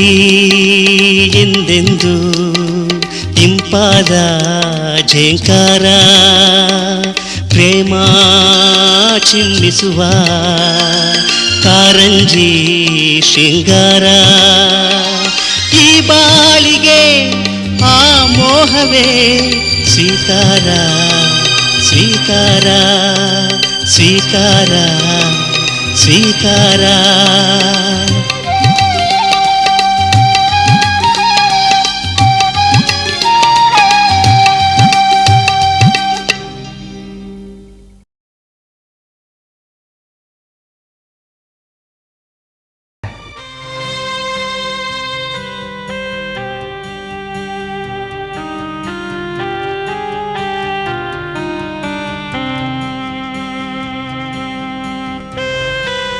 ಪ್ರೀತಿ ಎಂದೆಂದು ಇಂಪಾದ ಝೇಂಕಾರ ಪ್ರೇಮ ಚಿಮ್ಮಿಸುವ ಕಾರಂಜಿ ಶೃಂಗಾರ ಈ ಬಾಳಿಗೆ ಆ ಮೋಹವೇ ಸ್ವೀಕಾರ ಸ್ವೀಕಾರ ಸ್ವೀಕಾರ ಸ್ವೀಕಾರ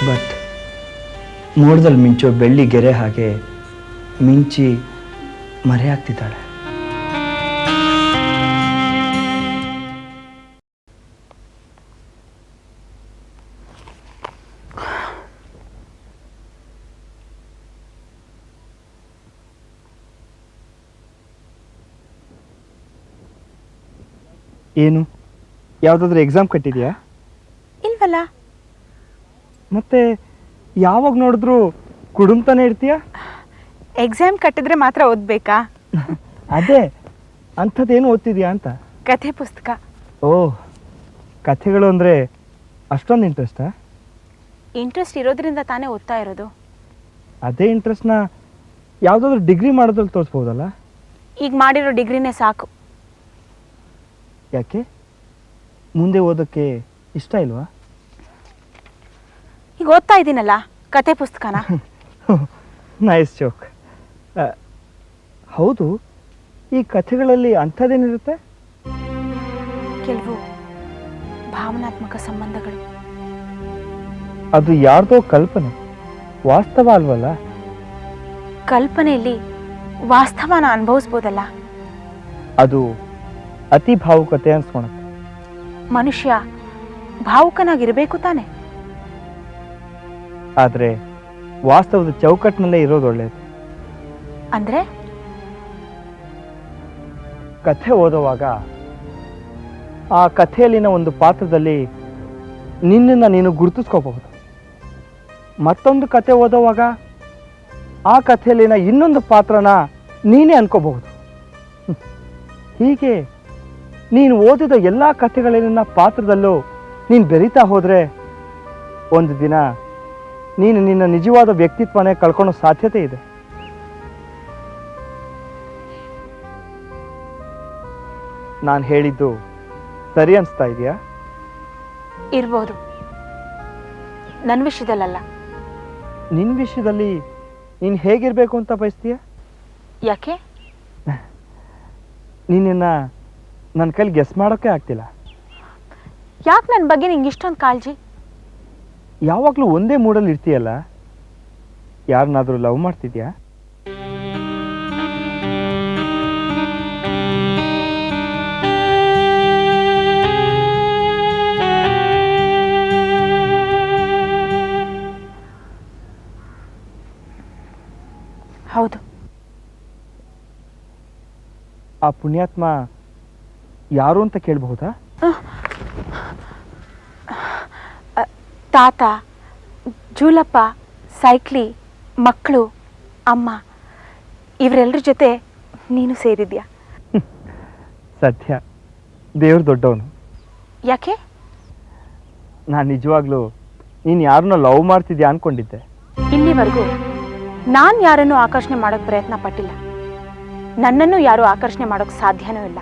ಬಟ್ ಮೋಡದಲ್ಲಿ ಮಿಂಚೋ ಬೆಳ್ಳಿ ಗೆರೆ ಹಾಗೆ ಮಿಂಚಿ ಮರೆಯಾಗ್ತಿದ್ದಾಳೆ ಏನು? ಯಾವುದಾದ್ರೂ ಎಕ್ಸಾಮ್ ಕಟ್ಟಿದ್ಯಾ? ಮತ್ತೆ ಯಾವಾಗ ನೋಡಿದ್ರು ಕುಡುಂತಾನೆ ಇರ್ತೀಯ? ಎಕ್ಸಾಮ್ ಕಟ್ಟಿದ್ರೆ ಮಾತ್ರ ಓದ್ಬೇಕಾ? ಅದೇ ಅಂಥದ್ದೇನು ಓದ್ತಿದ್ಯಾ ಅಂತ? ಕಥೆ ಪುಸ್ತಕ. ಓ ಕಥೆಗಳು ಅಂದರೆ ಅಷ್ಟೊಂದು ಇಂಟ್ರೆಸ್ಟಾ? ಇಂಟ್ರೆಸ್ಟ್ ಇರೋದ್ರಿಂದ ತಾನೇ ಓದ್ತಾ ಇರೋದು. ಅದೇ ಇಂಟ್ರೆಸ್ಟ್ನ ಯಾವುದಾದ್ರೂ ಡಿಗ್ರಿ ಮಾಡೋದ್ರಲ್ಲಿ ತೋರಿಸ್ಬೋದಲ್ಲ? ಈಗ ಮಾಡಿರೋ ಡಿಗ್ರಿನೇ ಸಾಕು. ಯಾಕೆ? ಮುಂದೆ ಓದೋಕ್ಕೆ ಇಷ್ಟ ಇಲ್ವಾ? ಈಗ ಓದ್ತಾ ಇದ್ದೀನಲ್ಲ ಕತೆ ಪುಸ್ತಕನ? ನೈಸ್ ಜೋಕ್ ಹೌದು ಈ ಕಥೆಗಳಲ್ಲಿ ಅಂಥದ್ದೇನಿರುತ್ತೆ? ಕೆಲವು ಭಾವನಾತ್ಮಕ ಸಂಬಂಧಗಳು. ಅದು ಯಾರ್ದೋ ಕಲ್ಪನೆ ವಾಸ್ತವ ಅಲ್ವಲ್ಲ? ಕಲ್ಪನೆಯಲ್ಲಿ ವಾಸ್ತವನ ಅನುಭವಿಸ್ಬೋದಲ್ಲ? ಅದು ಅತಿ ಭಾವುಕತೆ ಅನ್ಸ್ಕೊಳತ್ತೆ ಮನುಷ್ಯ ಭಾವುಕನಾಗಿರಬೇಕು ತಾನೆ? ಆದರೆ ವಾಸ್ತವದ ಚೌಕಟ್ಟಿನಲ್ಲೇ ಇರೋದು ಒಳ್ಳೆಯದು ಅಂದ್ರೆ? ಕಥೆ ಓದುವಾಗ ಆ ಕಥೆಯಲ್ಲಿನ ಒಂದು ಪಾತ್ರದಲ್ಲಿ ನಿನ್ನನ್ನು ನೀನು ಗುರುತಿಸ್ಕೋಬಹುದು. ಮತ್ತೊಂದು ಕಥೆ ಓದುವಾಗ ಆ ಕಥೆಯಲ್ಲಿನ ಇನ್ನೊಂದು ಪಾತ್ರನ ನೀನೇ ಅನ್ಕೋಬಹುದು. ಹೀಗೆ ನೀನು ಓದಿದ ಎಲ್ಲ ಕಥೆಗಳಲ್ಲಿನ ಪಾತ್ರದಲ್ಲೂ ನೀನು ಬೆರೀತಾ ಹೋದರೆ ಒಂದು ದಿನ ನೀನು ನಿನ್ನ ನಿಜವಾದ ವ್ಯಕ್ತಿತ್ವನೇ ಕಳ್ಕೊಳ್ಳೋ ಸಾಧ್ಯತೆ ಇದೆ. ನಾನು ಹೇಳಿದ್ದು ಸರಿ ಅನಿಸ್ತಾ ಇದೆಯಾ? ಇರ್ಬೋದು. ನನ್ನ ವಿಷಯದಲ್ಲ ನಿನ್ನ ವಿಷಯದಲ್ಲಿ ನೀನು ಹೇಗಿರಬೇಕು ಅಂತ ಬಯಸ್ತೀಯ? ಯಾಕೆ? ನೀನನ್ನು ನನ್ನ ಕೈಲಿ ಗೆಸ್ ಮಾಡೋಕ್ಕೆ ಆಗ್ತಿಲ್ಲ. ಯಾಕೆ ನನ್ನ ಬಗ್ಗೆ ನಿಂಗೆ ಇಷ್ಟೊಂದು ಕಾಳಜಿ? ಯಾವಾಗಲೂ ಒಂದೇ ಮೂಡಲ್ಲಿ ಇರ್ತೀಯಲ್ಲ? ಯಾರನ್ನಾದರೂ ಲವ್ ಮಾಡ್ತಿದ್ಯಾ? ಹೌದು. ಆ ಪುಣ್ಯಾತ್ಮ ಯಾರು ಅಂತ ಕೇಳಬಹುದಾ? ತಾತ ಜೂಲಪ್ಪ ಸೈಕ್ಲಿ ಮಕ್ಕಳು ಅಮ್ಮ ಇವರೆಲ್ಲರ ಜೊತೆ ನೀನು ಸೇರಿದ್ಯಾ? ಸತ್ಯ ದೇವ್ರು ದೊಡ್ಡವನು. ಯಾಕೆ? ನಾನು ನಿಜವಾಗ್ಲೂ ನೀನು ಯಾರನ್ನ ಲವ್ ಮಾಡ್ತಿದ್ಯಾ ಅನ್ಕೊಂಡಿದ್ದೆ. ಇಲ್ಲಿವರೆಗೂ ನಾನು ಯಾರನ್ನು ಆಕರ್ಷಣೆ ಮಾಡೋಕ್ಕೆ ಪ್ರಯತ್ನ ಪಟ್ಟಿಲ್ಲ. ನನ್ನನ್ನು ಯಾರೂ ಆಕರ್ಷಣೆ ಮಾಡೋಕ್ಕೆ ಸಾಧ್ಯನೂ ಇಲ್ಲ.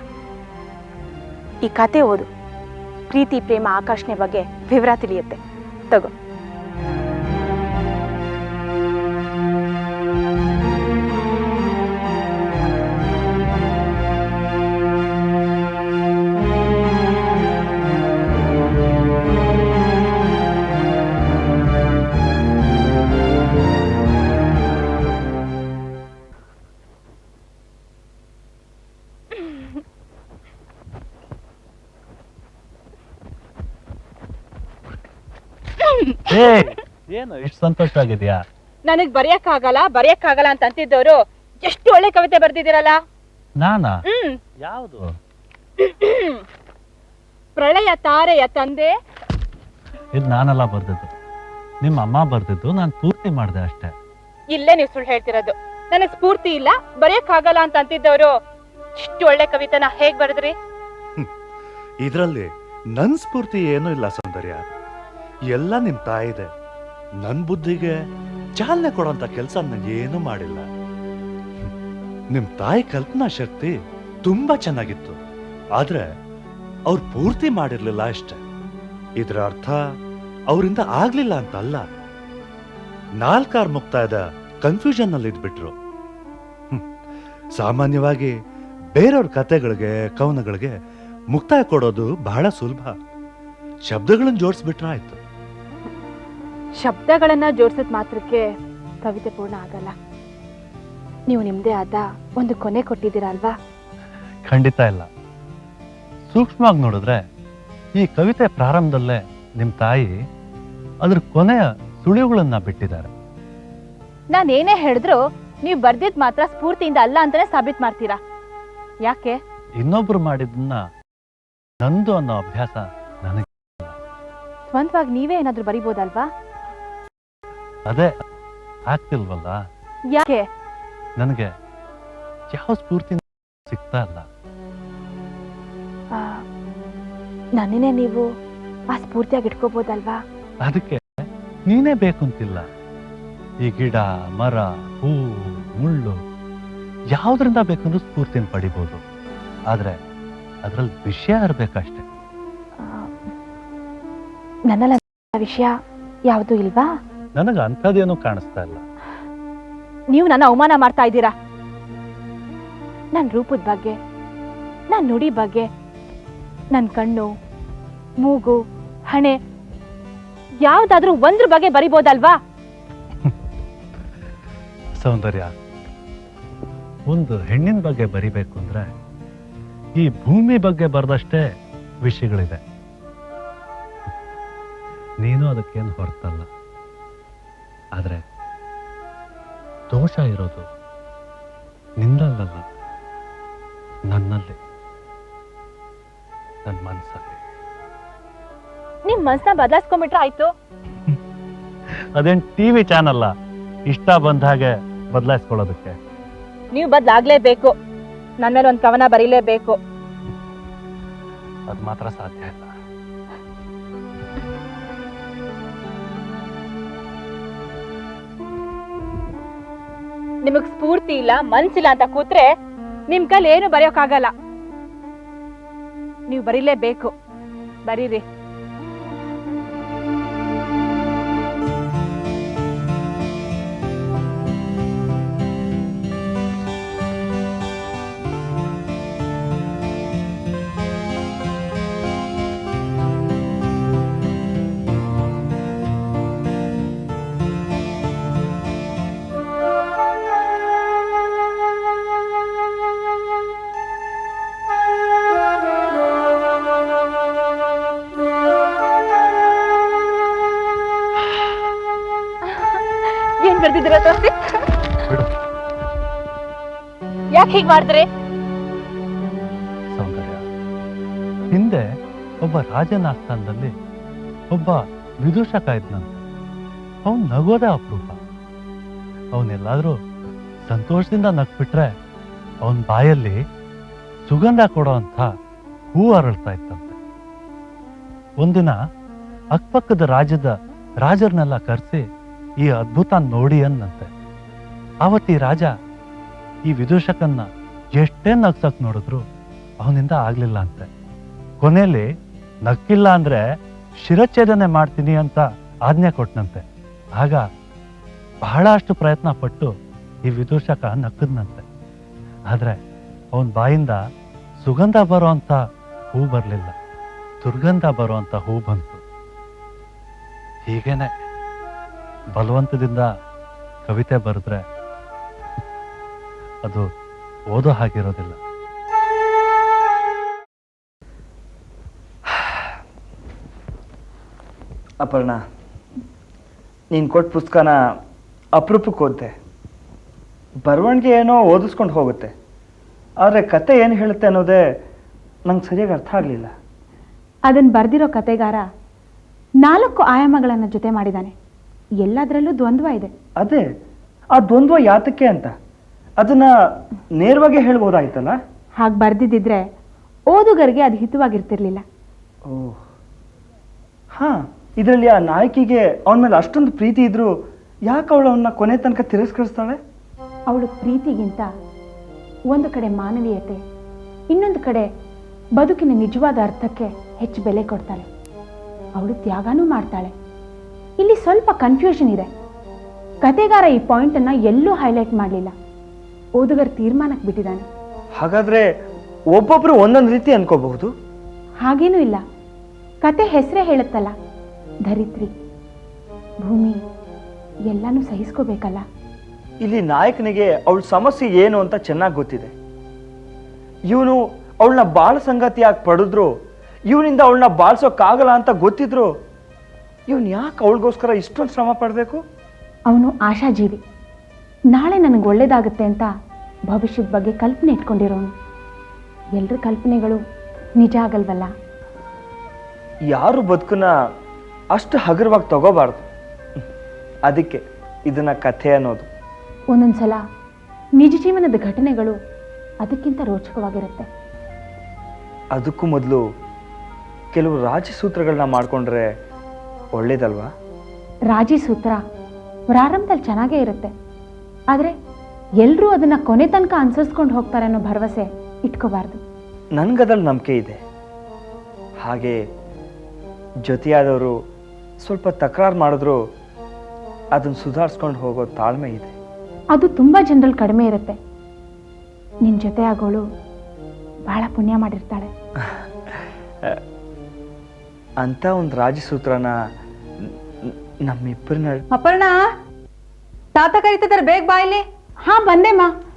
ಈ ಕತೆ ಓದು. ಪ್ರೀತಿ ಪ್ರೇಮ ಆಕರ್ಷಣೆ ಬಗ್ಗೆ ವಿವರ ತಿಳಿಯುತ್ತೆ. 的。ಏನು? ಇಷ್ಟು ಸಂತೋಷವಾಗಿದ್ಯಾ ನನಗ್ ಬರೆಯಕ್ಕಾಗಲ್ಲ ಬರೆಯಕ್ಕಾಗಲ್ಲ ಅಂತ ಅಂತಿದ್ದವರು ಎಷ್ಟು ಒಳ್ಳೆ ಕವಿತೆ ಬರ್ದಿದ್ದೀರಲ್ಲ? ನಾನಾ? ಹ್ಮ್. ಯಾವುದು? ಪ್ರಳಯ ತಾರೆಯ ತಂದೆ. ಇದು ನಾನಲ್ಲ ಬರ್ದಿದ್ದು. ನಿಮ್ಮ ಅಮ್ಮ ಬರ್ದಿದ್ದು ನಾನು ಪೂರ್ತಿ ಮಾಡಿದೆ ಅಷ್ಟೇ. ಇಲ್ಲೇ ನೀವು ಸುಳ್ಳು ಹೇಳ್ತಿರೋದು. ನನಗ್ ಸ್ಫೂರ್ತಿ ಇಲ್ಲ ಬರೆಯಕ್ಕಾಗಲ್ಲ ಅಂತ ಅಂತಿದ್ದವರು ಇಷ್ಟು ಒಳ್ಳೆ ಕವಿತೆನ ಹೇಗ್ ಬರೆದ್ರಿ? ಇದರಲ್ಲಿ ನನ್ ಸ್ಫೂರ್ತಿ ಏನೂ ಇಲ್ಲ ಸೌಂದರ್ಯ. ಎಲ್ಲ ನಿಮ್ ತಾಯಿದೆ ನನ್ ಬುದ್ಧಿಗೆ ಚಾಲನೆ ಕೊಡೋಂತ ಕೆಲಸ ಏನು ಮಾಡಿಲ್ಲ. ನಿಮ್ ತಾಯಿ ಕಲ್ಪನಾ ಶಕ್ತಿ ತುಂಬಾ ಚೆನ್ನಾಗಿತ್ತು. ಆದ್ರೆ ಅವ್ರು ಪೂರ್ತಿ ಮಾಡಿರ್ಲಿಲ್ಲ ಅಷ್ಟೆ. ಇದರ ಅರ್ಥ ಅವರಿಂದ ಆಗ್ಲಿಲ್ಲ ಅಂತ ಅಲ್ಲ ನಾಲ್ಕಾರ್ ಮುಕ್ತಾಯದ ಕನ್ಫ್ಯೂಷನ್ ಅಲ್ಲಿ ಇದ್ಬಿಟ್ರು. ಸಾಮಾನ್ಯವಾಗಿ ಬೇರೆಯವ್ರ ಕತೆಗಳಿಗೆ, ಕವನಗಳಿಗೆ ಮುಕ್ತಾಯ ಕೊಡೋದು ಬಹಳ ಸುಲಭ. ಶಬ್ದಗಳನ್ನ ಜೋಡಿಸ್ಬಿಟ್ರೆ ಆಯ್ತು. ಶಬ್ದಗಳನ್ನ ಜೋಡಿಸಿದ ಮಾತ್ರಕ್ಕೆ ಕವಿತೆ ಪೂರ್ಣ ಆಗಲ್ಲ. ನೀವು ನಿಮ್ದೇ ಆದ ಒಂದು ಕೊನೆ ಕೊಟ್ಟಿದ್ದೀರಾ ಅಲ್ವಾ ಖಂಡಿತ ಇಲ್ಲ. ಸೂಕ್ಷ್ಮವಾಗಿ ನೋಡಿದ್ರೆ ಈ ಕವಿತೆ ಪ್ರಾರಂಭದಲ್ಲೇ ನಿಮ್ಮ ತಾಯಿ ಅದ್ರ ಕೊನೆಯ ಸುಳಿವುಗಳನ್ನ ಬಿಟ್ಟಿದ್ದಾರೆ. ನಾನು ಏನೇ ಹೇಳಿದ್ರು ನೀವು ಬರ್ದಿದ್ ಮಾತ್ರ ಸ್ಫೂರ್ತಿಯಿಂದ ಅಲ್ಲ ಅಂತಾನೆ ಸಾಬೀತ್ ಮಾಡ್ತೀರಾ? ಯಾಕೆ? ಇನ್ನೊಬ್ರು ಮಾಡಿದ್ದನ್ನ ನಂದು ಅನ್ನೋ ಅಭ್ಯಾಸ ನನಗೆ. ಸ್ವಂತವಾಗಿ ನೀವೇ ಏನಾದ್ರೂ ಬರಿಬೋದಲ್ವಾ? ಅದೇ ಆಗ್ತಿಲ್ವಲ್ಲ? ಯಾಕೆ? ನನಗೆ ಯಾವ ಸ್ಫೂರ್ತಿ ಸಿಗ್ತಾ ಇಲ್ಲ. ನನ್ನೇ ನೀವು ಆ ಸ್ಫೂರ್ತಿಯಾಗಿ ಇಟ್ಕೋಬೋದಲ್ವಾ? ಅದಕ್ಕೆ ನೀನೇ ಬೇಕು ಅಂತಿಲ್ಲ ಈ ಗಿಡ ಮರ ಹೂ ಮುಳ್ಳು ಯಾವ್ದ್ರಿಂದ ಬೇಕಂದ್ರೂ ಸ್ಫೂರ್ತಿನ ಪಡಿಬೋದು. ಆದ್ರೆ ಅದ್ರಲ್ಲಿ ವಿಷಯ ಇರ್ಬೇಕಷ್ಟೆ. ನನ್ನಲ್ಲಿ ವಿಷಯ ಯಾವುದು ಇಲ್ವಾ? ನನಗೆ ಅಂಥದ್ದೇನೂ ಕಾಣಿಸ್ತಾ ಇಲ್ಲ. ನೀವು ನನ್ನ ಅವಮಾನ ಮಾಡ್ತಾ ಇದ್ದೀರಾ? ನನ್ನ ರೂಪದ ಬಗ್ಗೆ ನನ್ನ ನುಡಿ ಬಗ್ಗೆ ನನ್ನ ಕಣ್ಣು ಮೂಗು ಹಣೆ ಯಾವ್ದಾದ್ರೂ ಒಂದ್ರ ಬಗ್ಗೆ ಬರಿಬೋದಲ್ವಾ? ಸೌಂದರ್ಯ ಒಂದು ಹೆಣ್ಣಿನ ಬಗ್ಗೆ ಬರಿಬೇಕು ಅಂದ್ರೆ ಈ ಭೂಮಿ ಬಗ್ಗೆ ಬರೆದಷ್ಟೇ ವಿಷಯಗಳಿದೆ. ನೀನು ಅದಕ್ಕೇನು ಹೊರತಲ್ಲ. ಆದ್ರೆ ದೋಷ ಇರೋದು ನಿನ್ನಲ್ಲಲ್ಲ ನನ್ನಲ್ಲೇ ನನ್ನ ಮನಸ್ಸಲ್ಲಿ ನಿಮ್ ಮನಸ್ಸನ್ನ ಬದಲಾಯಿಸ್ಕೊಂಡ್ಬಿಟ್ರೆ ಆಯ್ತು? ಅದೇನ್ ಟಿವಿ ಚಾನಲ್ಲ ಇಷ್ಟ ಬಂದ ಹಾಗೆ ಬದಲಾಯಿಸ್ಕೊಳ್ಳೋದಕ್ಕೆ ನೀವು ಬದಲಾಗ್ಲೇಬೇಕು. ನನ್ನ ಮೇಲೆ ಒಂದು ಕವನ ಬರೀಲೇಬೇಕು. ಅದು ಮಾತ್ರ ಸಾಧ್ಯ ಇಲ್ಲ. ನಿಮಗ್ ಸ್ಫೂರ್ತಿ ಇಲ್ಲ ಮನ್ಸಿಲ್ಲ ಅಂತ ಕೂತ್ರೆ ನಿಮ್ ಕಲ್ ಏನು ಬರೆಯೋಕಾಗಲ್ಲ ನೀವು ಬರೀಲೇಬೇಕು. ಬರೀರಿ. ಹೀಗ್ ಹಿಂದೆ ಒಬ್ಬ ರಾಜನ ಆಸ್ಥಾನದಲ್ಲಿ ಒಬ್ಬ ವಿದೂಷಕ ಇದ್ನಂತೆ. ಅವನ್ ನಗೋದೇ ಅಪರೂಪ. ಅವನೆಲ್ಲಾದ್ರೂ ಸಂತೋಷದಿಂದ ನಗ್ಬಿಟ್ರೆ ಅವನ್ ಬಾಯಲ್ಲಿ ಸುಗಂಧ ಕೊಡೋ ಅಂತ ಹೂ ಅರಳ್ತಾ ಇತ್ತಂತೆ. ಒಂದಿನ ಅಕ್ಕಪಕ್ಕದ ರಾಜ್ಯದ ರಾಜರನ್ನೆಲ್ಲ ಕರೆಸಿ ಈ ಅದ್ಭುತ ನೋಡಿ ಅನ್ನಂತೆ. ಆವತ್ತಿ ರಾಜ ಈ ವಿದೂಷಕನ್ನ ಎಷ್ಟೇ ನಗ್ಸಕ್ ನೋಡಿದ್ರು ಅವನಿಂದ ಆಗ್ಲಿಲ್ಲ ಅಂತೆ. ಕೊನೆಯಲ್ಲಿ ನಕ್ಕಿಲ್ಲ ಅಂದ್ರೆ ಶಿರಚ್ಛೇದನೆ ಮಾಡ್ತೀನಿ ಅಂತ ಆಜ್ಞೆ ಕೊಟ್ಟನಂತೆ ಆಗ ಬಹಳಷ್ಟು ಪ್ರಯತ್ನ ಪಟ್ಟು ಈ ವಿದೂಷಕ ನಕ್ಕದ್ನಂತೆ ಆದ್ರೆ ಅವನ ಬಾಯಿಂದ ಸುಗಂಧ ಬರುವಂತ ಹೂ ಬರಲಿಲ್ಲ. ದುರ್ಗಂಧ ಬರುವಂತ ಹೂ ಬಂತು. ಹೀಗೇನೆ ಬಲವಂತದಿಂದ ಕವಿತೆ ಬರೆದ್ರೆ ಅದು ಓದೋ ಹಾಗಿರೋದಿಲ್ಲ. ಅಪರ್ಣ ನೀನು ಕೊಟ್ಟ ಪುಸ್ತಕನ ಅಪರೂಪಕ್ಕೆ ಓದ್ದೆ. ಬರವಣಿಗೆ ಏನೋ ಓದಿಸ್ಕೊಂಡು ಹೋಗುತ್ತೆ. ಆದರೆ ಕತೆ ಏನು ಹೇಳುತ್ತೆ ಅನ್ನೋದೇ ನಂಗೆ ಸರಿಯಾಗಿ ಅರ್ಥ ಆಗಲಿಲ್ಲ. ಅದನ್ನು ಬರೆದಿರೋ ಕತೆಗಾರ ನಾಲ್ಕು ಆಯಾಮಗಳನ್ನು ಜೊತೆ ಮಾಡಿದ್ದಾನೆ ಎಲ್ಲದರಲ್ಲೂ ದ್ವಂದ್ವ ಇದೆ. ಅದೇ ಆ ದ್ವಂದ್ವ ಯಾತಕ್ಕೆ ಅಂತ? ಅದನ್ನ ನೇರವಾಗಿ ಹೇಳ್ಬೋದಾಯ್ತಲ್ಲ? ಹಾಗೆ ಬರ್ದಿದ್ದಿದ್ರೆ ಓದುಗರಿಗೆ ಅದು ಹಿತವಾಗಿರ್ತಿರ್ಲಿಲ್ಲ. ಓಹ್ ಹಾ ಇದರಲ್ಲಿ ಆ ನಾಯಕಿಗೆ ಅವನ ಮೇಲೆ ಅಷ್ಟೊಂದು ಪ್ರೀತಿ ಇದ್ರು ಯಾಕೆ ಅವಳು ಅವನ್ನ ಕೊನೆ ತನಕ ತಿರಸ್ಕರಿಸ್ತಾಳೆ? ಅವಳು ಪ್ರೀತಿಗಿಂತ ಒಂದು ಕಡೆ ಮಾನವೀಯತೆ ಇನ್ನೊಂದು ಕಡೆ ಬದುಕಿನ ನಿಜವಾದ ಅರ್ಥಕ್ಕೆ ಹೆಚ್ಚು ಬೆಲೆ ಕೊಡ್ತಾಳೆ. ಅವಳು ತ್ಯಾಗನೂ ಮಾಡ್ತಾಳೆ. ಇಲ್ಲಿ ಸ್ವಲ್ಪ ಕನ್ಫ್ಯೂಷನ್ ಇದೆ. ಕತೆಗಾರ ಈ ಪಾಯಿಂಟನ್ನು ಎಲ್ಲೂ ಹೈಲೈಟ್ ಮಾಡಲಿಲ್ಲ. ಓದುಗರ ತೀರ್ಮಾನಕ್ಕೆ ಬಿಟ್ಟಿದ್ದಾನೆ. ಹಾಗಾದ್ರೆ ಒಬ್ಬೊಬ್ರು ಒಂದೊಂದು ರೀತಿ ಅನ್ಕೋಬಹುದು? ಹಾಗೇನೂ ಇಲ್ಲ. ಕತೆ ಹೆಸರೇ ಹೇಳುತ್ತಲ್ಲ. ಧರಿತ್ರಿ ಭೂಮಿ ಎಲ್ಲಾನು ಸಹಿಸ್ಕೋಬೇಕಲ್ಲ? ಇಲ್ಲಿ ನಾಯಕನಿಗೆ ಅವಳ ಸಮಸ್ಯೆ ಏನು ಅಂತ ಚೆನ್ನಾಗಿ ಗೊತ್ತಿದೆ. ಇವನು ಅವಳನ್ನ ಬಾಳ ಸಂಗತಿಯಾಗಿ ಪಡೆದ್ರು ಇವನಿಂದ ಅವಳನ್ನ ಬಾಳ್ಸೋಕ್ಕಾಗಲ್ಲ ಅಂತ ಗೊತ್ತಿದ್ರು ಇವನು ಯಾಕೆ ಅವಳಿಗೋಸ್ಕರ ಇಷ್ಟೊಂದು ಶ್ರಮ ಪಡಬೇಕು? ಅವನು ಆಶಾಜೀವಿ. ನಾಳೆ ನನಗೆ ಒಳ್ಳೇದಾಗುತ್ತೆ ಅಂತ ಭವಿಷ್ಯದ ಬಗ್ಗೆ ಕಲ್ಪನೆ ಇಟ್ಕೊಂಡಿರೋನು. ಎಲ್ಲರ ಕಲ್ಪನೆಗಳು ನಿಜ ಆಗಲ್ವಲ್ಲ? ಯಾರು ಬದುಕನ್ನ ಅಷ್ಟು ಹಗುರವಾಗಿ ತಗೋಬಾರ್ದು. ಅದಕ್ಕೆ ಇದನ್ನ ಕಥೆ ಅನ್ನೋದು. ಒಂದೊಂದ್ಸಲ ನಿಜ ಜೀವನದ ಘಟನೆಗಳು ಅದಕ್ಕಿಂತ ರೋಚಕವಾಗಿರುತ್ತೆ. ಅದಕ್ಕೂ ಮೊದಲು ಕೆಲವು ರಾಜಸೂತ್ರಗಳನ್ನ ಮಾಡ್ಕೊಂಡ್ರೆ ಒಳ್ಳೇದಲ್ವಾ? ರಾಜಿ ಸೂತ್ರ ಪ್ರಾರಂಭದಲ್ಲಿ ಚೆನ್ನಾಗೇ ಇರುತ್ತೆ. ಆದರೆ ಎಲ್ಲರೂ ಅದನ್ನು ಕೊನೆ ತನಕ ಅನುಸರಿಸ್ಕೊಂಡು ಹೋಗ್ತಾರೆ ಅನ್ನೋ ಭರವಸೆ ಇಟ್ಕೋಬಾರ್ದು. ನನಗದಲ್ಲಿ ನಂಬಿಕೆ ಇದೆ. ಹಾಗೆ ಜೊತೆಯಾದವರು ಸ್ವಲ್ಪ ತಕರಾರು ಮಾಡಿದ್ರು ಅದನ್ನು ಸುಧಾರಿಸ್ಕೊಂಡು ಹೋಗೋ ತಾಳ್ಮೆ ಇದೆ. ಅದು ತುಂಬ ಜನರಲ್ಲಿ ಕಡಿಮೆ ಇರುತ್ತೆ. ನಿನ್ನ ಜೊತೆ ಆಗೋಳು ಬಹಳ ಪುಣ್ಯ ಮಾಡಿರ್ತಾಳೆ. ಅಂತ ಒಂದು ರಾಜಸೂತ್ರನ ನಮ್ಮಿಬ್ಬರ ನಮ್ಮಿಬ್ಬರನ್ನ ಅಪರ್ಣ! ತಾತ ಕರೀತಿದ್ದಾರೆ ಬೇಗ ಬಾ ಇಲ್ಲಿ. ಹಾ ಬಂದೆ ಏ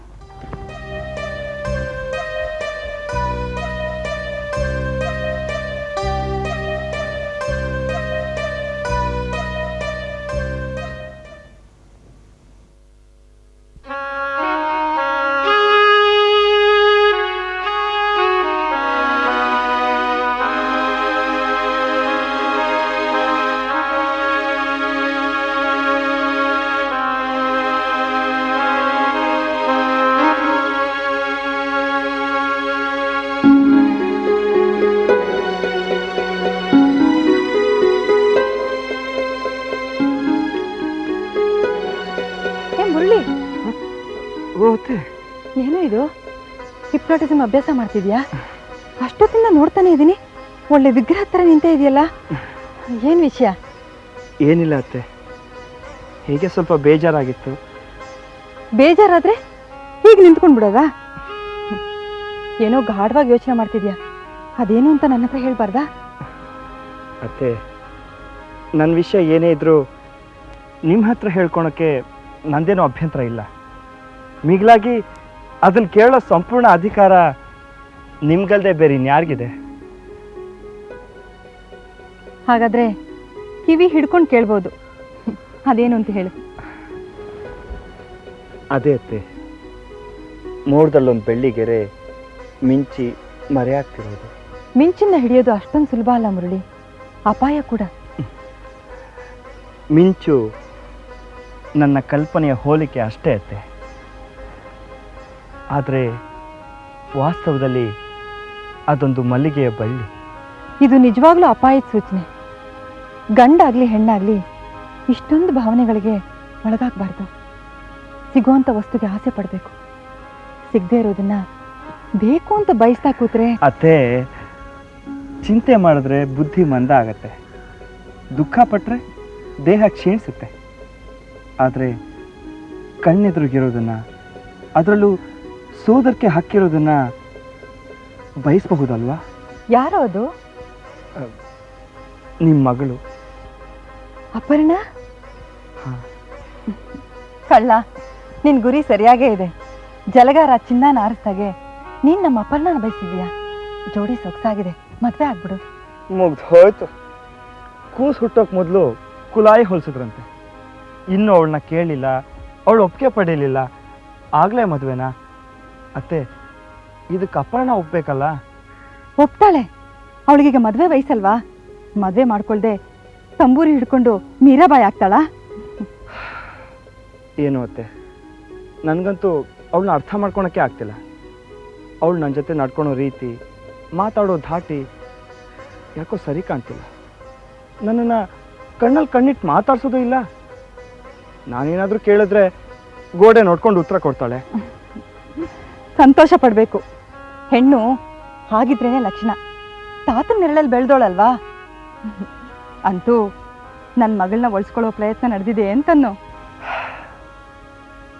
ಹಿಪ್ನೋಟಿಸಮ್ ಅಭ್ಯಾಸ ಮಾಡ್ತಿದ್ಯಾ? ಅಷ್ಟೊತ್ತಿಂದ ನೋಡ್ತಾನೆ ಇದ್ದೀನಿ. ಒಳ್ಳೆ ವಿಗ್ರಹ ಥರ ನಿಂತ ಇದೆಯಲ್ಲ? ಏನು ವಿಷಯ? ಏನಿಲ್ಲ ಅತ್ತೆ. ಹೀಗೆ ಸ್ವಲ್ಪ ಬೇಜಾರಾಗಿತ್ತು. ಬೇಜಾರಾದ್ರೆ ಹೀಗೆ ನಿಂತ್ಕೊಂಡು ಬಿಡೋದಾ? ಏನೋ ಗಾಢವಾಗಿ ಯೋಚನೆ ಮಾಡ್ತಿದ್ಯಾ? ಅದೇನು ಅಂತ ನನ್ನ ಹತ್ರ ಹೇಳ್ಬಾರ್ದಾ? ಅತ್ತೆ ನನ್ನ ವಿಷಯ ಏನೇ ಇದ್ರೂ ನಿಮ್ಮ ಹತ್ರ ಹೇಳ್ಕೊಳಕ್ಕೆ ನಂದೇನೋ ಅಭ್ಯಂತರ ಇಲ್ಲ. ಮಿಗಿಲಾಗಿ ಅದನ್ನು ಕೇಳೋ ಸಂಪೂರ್ಣ ಅಧಿಕಾರ ನಿಮ್ಗಲ್ದೆ ಬೇರೆ ಇನ್ಯಾರಿಗಿದೆ ಹಾಗಾದ್ರೆ ಕಿವಿ ಹಿಡ್ಕೊಂಡು ಕೇಳ್ಬೋದು. ಅದೇನು ಅಂತ ಹೇಳಿ. ಅದೇ ಅತ್ತೆ. ಮೋಡದಲ್ಲೊಂದು ಬೆಳ್ಳಿಗೆರೆ ಮಿಂಚಿ ಮರೆಯಾಗ್ತಿರೋದು ಮಿಂಚಿನ ಹಿಡಿಯೋದು ಅಷ್ಟೊಂದು ಸುಲಭ ಅಲ್ಲ ಮುರಳಿ. ಅಪಾಯ ಕೂಡ. ಮಿಂಚು ನನ್ನ ಕಲ್ಪನೆಯ ಹೋಲಿಕೆ ಅಷ್ಟೇ ಅತ್ತೆ. ಆದರೆ ವಾಸ್ತವದಲ್ಲಿ ಅದೊಂದು ಮಲ್ಲಿಗೆಯ ಬಳ್ಳಿ. ಇದು ನಿಜವಾಗ್ಲೂ ಅಪಾಯದ ಸೂಚನೆ. ಗಂಡಾಗ್ಲಿ ಹೆಣ್ಣಾಗ್ಲಿ ಇಷ್ಟೊಂದು ಭಾವನೆಗಳಿಗೆ ಒಳಗಾಗಬಾರ್ದು. ಸಿಗುವಂಥ ವಸ್ತುಗೆ ಆಸೆ ಪಡಬೇಕು. ಸಿಗದೆ ಇರೋದನ್ನ ಬೇಕು ಅಂತ ಬಯಸ್ತಾ ಕೂತ್ರೆ ಅತ್ತೆ ಚಿಂತೆ ಮಾಡಿದ್ರೆ ಬುದ್ಧಿ ಮಂದ ಆಗತ್ತೆ. ದುಃಖ ಪಟ್ಟರೆ ದೇಹ ಕ್ಷೀಣಿಸುತ್ತೆ. ಆದರೆ ಕಣ್ಣೆದುರಿಗಿರೋದನ್ನ ಅದರಲ್ಲೂ ಸೋದರಕ್ಕೆ ಹಾಕಿರೋದನ್ನ ಬಯಸಬಹುದಲ್ವಾ? ಯಾರೋ ಅದು? ನಿಮ್ಮ ಮಗಳು. ಅಪರ್ಣ? ಹಾ. ಕಳ್ಳ ನಿನ್ ಗುರಿ ಸರಿಯಾಗೇ ಇದೆ. ಜಲಗಾರ ಚಿನ್ನ ಆರಿಸ್ದಾಗೆ ನೀನ್ ನಮ್ಮ ಅಪರ್ಣನ ಬಯಸಿದ್ಯಾ? ಜೋಡಿ ಸೊಗಸಾಗಿದೆ. ಮದ್ವೆ ಆಗ್ಬಿಡು. ಮುಗ್ದು ಹೋಯ್ತು. ಕೂಸು ಹುಟ್ಟೋಕ್ ಮೊದಲು ಕುಲಾಯಿ ಹೊಲ್ಸಿದ್ರಂತೆ. ಇನ್ನು ಅವಳನ್ನ ಕೇಳಿಲ್ಲ ಅವಳು ಒಪ್ಪಿಗೆ ಪಡೀಲಿಲ್ಲ. ಆಗ್ಲೇ ಮದುವೆನಾ? ಅತ್ತೆ ಇದಕ್ಕೆ ಅಪರ್ಣ ಒಪ್ಬೇಕಲ್ಲ? ಒಪ್ತಾಳೆ. ಅವಳಿಗೀಗ ಮದುವೆ ವಯಸ್ಸಲ್ವಾ? ಮದುವೆ ಮಾಡ್ಕೊಳ್ದೆ ತಂಬೂರಿ ಹಿಡ್ಕೊಂಡು ಮೀರಾಬಾಯಿ ಆಗ್ತಾಳ? ಏನು ಅತ್ತೆ? ನನಗಂತೂ ಅವಳನ್ನ ಅರ್ಥ ಮಾಡ್ಕೊಳಕ್ಕೆ ಆಗ್ತಿಲ್ಲ. ಅವಳು ನನ್ನ ಜೊತೆ ನಡ್ಕೊಳೋ ರೀತಿ ಮಾತಾಡೋ ಧಾಟಿ ಯಾಕೋ ಸರಿ ಕಾಣ್ತಿಲ್ಲ. ನನ್ನನ್ನು ಕಣ್ಣಲ್ಲಿ ಕಣ್ಣಿಟ್ಟು ಮಾತಾಡ್ಸೋದು ಇಲ್ಲ. ನಾನೇನಾದರೂ ಕೇಳಿದ್ರೆ ಗೋಡೆ ನೋಡ್ಕೊಂಡು ಉತ್ತರ ಕೊಡ್ತಾಳೆ. ಸಂತೋಷ ಪಡಬೇಕು. ಹೆಣ್ಣು ಹಾಗಿದ್ರೇನೆ ಲಕ್ಷಣ. ತಾತನ ನೆರಳಲ್ಲಿ ಬೆಳೆದೋಳಲ್ವಾ? ಅಂತೂ ನನ್ನ ಮಗಳನ್ನ ಒಳ್ಸ್ಕೊಳ್ಳೋ ಪ್ರಯತ್ನ ನಡೆದಿದೆ ಅಂತನ್ನು.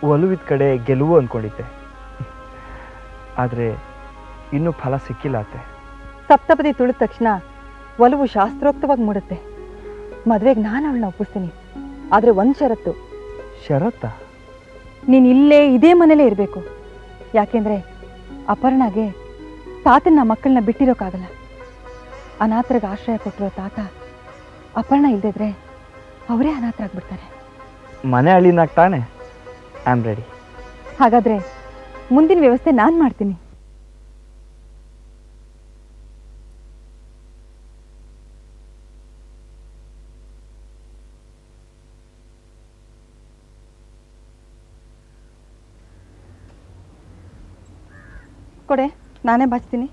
ಒಲುವಿದ ಕಡೆ ಗೆಲುವು ಅಂದ್ಕೊಂಡಿದ್ದೆ ಆದರೆ ಇನ್ನೂ ಫಲ ಸಿಕ್ಕಿಲ್ಲ ಅತ್ತೆ. ಸಪ್ತಪದಿ ತುಳಿದ ತಕ್ಷಣ ಒಲವು ಶಾಸ್ತ್ರೋಕ್ತವಾಗಿ ಮೂಡುತ್ತೆ. ಮದುವೆಗೆ ನಾನು ಅವಳನ್ನ ಒಪ್ಪಿಸ್ತೀನಿ. ಆದರೆ ಒಂದು ಷರತ್ತು. ಷರತ್ತ? ನೀನು ಇಲ್ಲೇ ಇದೇ ಮನೇಲೇ ಇರಬೇಕು. ಯಾಕೆಂದ್ರೆ ಅಪರ್ಣಾಗೆ ತಾತನ ಮಕ್ಕಳನ್ನ ಬಿಟ್ಟಿರೋಕ್ಕಾಗಲ್ಲ. ಅನಾಥರಿಗೆ ಆಶ್ರಯ ಕೊಟ್ಟಿರೋ ತಾತ ಅಪರ್ಣ ಇಲ್ದಿದ್ರೆ ಅವರೇ ಅನಾಥರಾಗ್ಬಿಡ್ತಾರೆ ಮನೆ ಹಳ್ಳಿನಾಗ ತಾನೆ? ಐ ಆಮ್ ರೆಡಿ ಹಾಗಾದ್ರೆ ಮುಂದಿನ ವ್ಯವಸ್ಥೆ ನಾನು ಮಾಡ್ತೀನಿ. ಕೊಡೆ ನಾನೇ ಬಾಚ್ತೀನಿ.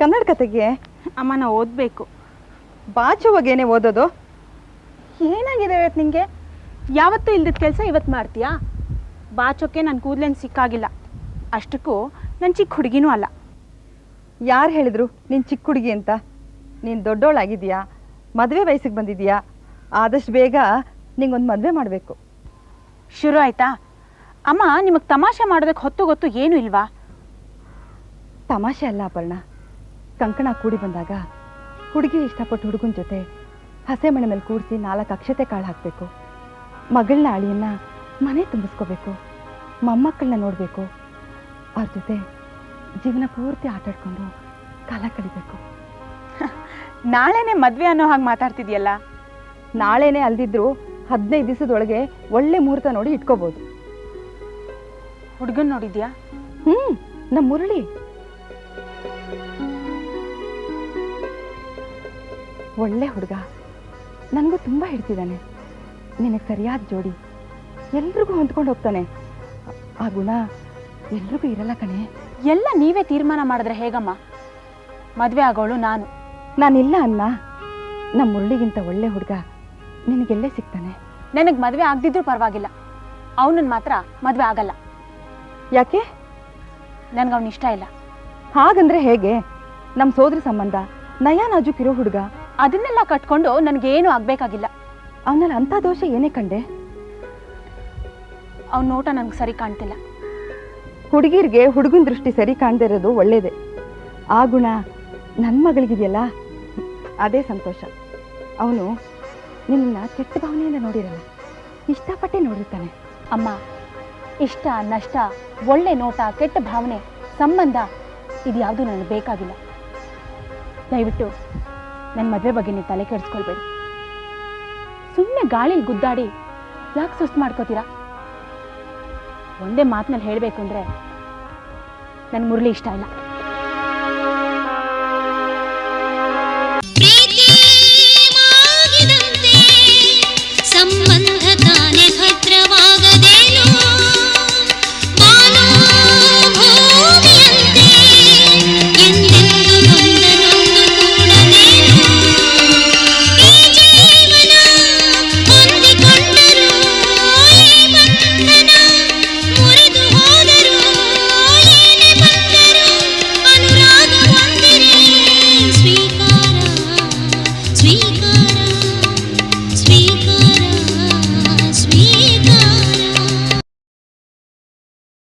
ಕನ್ನಡ ಕತೆಗೆ ಅಮ್ಮ ನಾ ಓದಬೇಕು. ಬಾಚುವಾಗೇನೆ ಓದೋದು? ಏನಾಗಿದೆ ಇವತ್ತು ನಿಂಗೆ? ಯಾವತ್ತೂ ಇಲ್ದಿದ್ದ ಕೆಲಸ ಇವತ್ತು ಮಾಡ್ತೀಯಾ? ಬಾಚೋಕೆ ನನ್ನ ಕೂದಲೇನು ಸಿಕ್ಕಾಗಿಲ್ಲ. ಅಷ್ಟಕ್ಕೂ ನನ್ನ ಚಿಕ್ಕ ಹುಡುಗಿನೂ ಅಲ್ಲ. ಯಾರು ಹೇಳಿದ್ರು ನೀನು ಚಿಕ್ಕ ಹುಡುಗಿ ಅಂತ? ನೀನು ದೊಡ್ಡೋಳಾಗಿದೆಯಾ ಮದುವೆ ವಯಸ್ಸಿಗೆ ಬಂದಿದೀಯಾ ಆದಷ್ಟು ಬೇಗ ನಿಂಗೊಂದು ಮದುವೆ ಮಾಡಬೇಕು. ಶುರು ಆಯ್ತಾ? ಅಮ್ಮ ನಿಮಗೆ ತಮಾಷೆ ಮಾಡೋದಕ್ಕೆ ಹೊತ್ತು ಗೊತ್ತು ಏನು ಇಲ್ವಾ? ತಮಾಷೆ ಅಲ್ಲ ಅಪರ್ಣ. ಕಂಕಣ ಕೂಡಿ ಬಂದಾಗ ಹುಡುಗಿ ಇಷ್ಟಪಟ್ಟು ಹುಡುಗನ ಜೊತೆ ಹಸೆ ಮಣೆ ಮೇಲೆ ಕೂಡಿಸಿ ನಾಲ್ಕು ಅಕ್ಷತೆ ಕಾಳು ಹಾಕಬೇಕು. ಮಗಳನ್ನ ಅಳಿಯನ್ನ ಮನೆ ತುಂಬಿಸ್ಕೋಬೇಕು. ಮೊಮ್ಮಕ್ಕಳನ್ನ ನೋಡಬೇಕು. ಅವ್ರ ಜೊತೆ ಜೀವನ ಪೂರ್ತಿ ಆಟಾಡ್ಕೊಂಡು ಕಾಲ ಕಳಿಬೇಕು. ನಾಳೆನೇ ಮದುವೆ ಅನ್ನೋ ಹಾಗೆ ಮಾತಾಡ್ತಿದ್ಯಲ್ಲ? ನಾಳೆನೇ ಅಲ್ದಿದ್ರು ಹದಿನೈದು ದಿವಸದೊಳಗೆ ಒಳ್ಳೆ ಮುಹೂರ್ತ ನೋಡಿ ಇಟ್ಕೋಬೋದು. ಹುಡುಗನ್ ನೋಡಿದ್ಯಾ? ಹ್ಮ್ ನಮ್ಮ ಮುರಳಿ. ಒಳ್ಳೆ ಹುಡುಗ. ನನಗೂ ತುಂಬ ಹಿಡ್ತಿದ್ದಾನೆ. ನಿನಗೆ ಸರಿಯಾದ ಜೋಡಿ. ಎಲ್ರಿಗೂ ಹೊಂದ್ಕೊಂಡು ಹೋಗ್ತಾನೆ. ಆ ಗುಣ ಎಲ್ರಿಗೂ ಇರಲ್ಲ ಕಣೆ. ಎಲ್ಲ ನೀವೇ ತೀರ್ಮಾನ ಮಾಡಿದ್ರೆ ಹೇಗಮ್ಮ? ಮದುವೆ ಆಗೋಳು ನಾನು. ನಾನಿಲ್ಲ ಅನ್ನ ನಮ್ಮ ಮುರಳಿಗಿಂತ ಒಳ್ಳೆ ಹುಡುಗ. ನಿನಗೆಲ್ಲೇ ಸಿಗ್ತಾನೆ. ನನಗೆ ಮದುವೆ ಆಗದಿದ್ರು ಪರವಾಗಿಲ್ಲ. ಅವನನ್ನ ಮಾತ್ರ ಮದುವೆ ಆಗಲ್ಲ. ಯಾಕೆ? ನನಗೆ ಅವನ ಇಷ್ಟ ಇಲ್ಲ. ಹಾಗಂದ್ರೆ ಹೇಗೆ? ನಮ್ಮ ಸೋದರಿ ಸಂಬಂಧ ನಯ ನಾಜುಕಿರೋ ಹುಡುಗ? ಅದನ್ನೆಲ್ಲ ಕಟ್ಕೊಂಡು ನನಗೇನು ಆಗಬೇಕಾಗಿಲ್ಲ. ಅವನಲ್ಲಿ ಅಂಥ ದೋಷ ಏನೇ ಕಂಡೆ? ಅವನ ನೋಟ ನನಗೆ ಸರಿ ಕಾಣ್ತಿಲ್ಲ. ಹುಡುಗಿರ್ಗೆ ಹುಡುಗನ ದೃಷ್ಟಿ ಸರಿ ಕಾಣದೇ ಇರೋದು ಒಳ್ಳೇದೇ. ಆ ಗುಣ ನನ್ನ ಮಗಳಿಗಿದೆಯಲ್ಲ? ಅದೇ ಸಂತೋಷ. ಅವನು ನಿನ್ನ ಕೆಟ್ಟ ಭಾವನೆಯಿಂದ ನೋಡಿರಲ್ಲ ಇಷ್ಟಪಟ್ಟೆ ನೋಡಿರ್ತಾನೆ. ಅಮ್ಮ, ಇಷ್ಟ, ನಷ್ಟ, ಒಳ್ಳೆ ನೋಟ, ಕೆಟ್ಟ ಭಾವನೆ, ಸಂಬಂಧ ಇದು ಯಾವುದು ನನಗೆ ಬೇಕಾಗಿಲ್ಲ. ದಯವಿಟ್ಟು ನನ್ನ ಮದುವೆ ಬಗ್ಗೆ ನೀವು ತಲೆ ಕೆಡಿಸ್ಕೊಳ್ಬೇಡಿ. ಸುಮ್ಮನೆ ಗಾಳಿಲಿ ಗುದ್ದಾಡಿ ಯಾಕೆ ಸುಸ್ತು ಮಾಡ್ಕೋತೀರಾ? ಒಂದೇ ಮಾತಿನಲ್ಲಿ ಹೇಳಬೇಕು ಅಂದರೆ ನನ್ನ ಮುರಳಿ ಇಷ್ಟ ಇಲ್ಲ.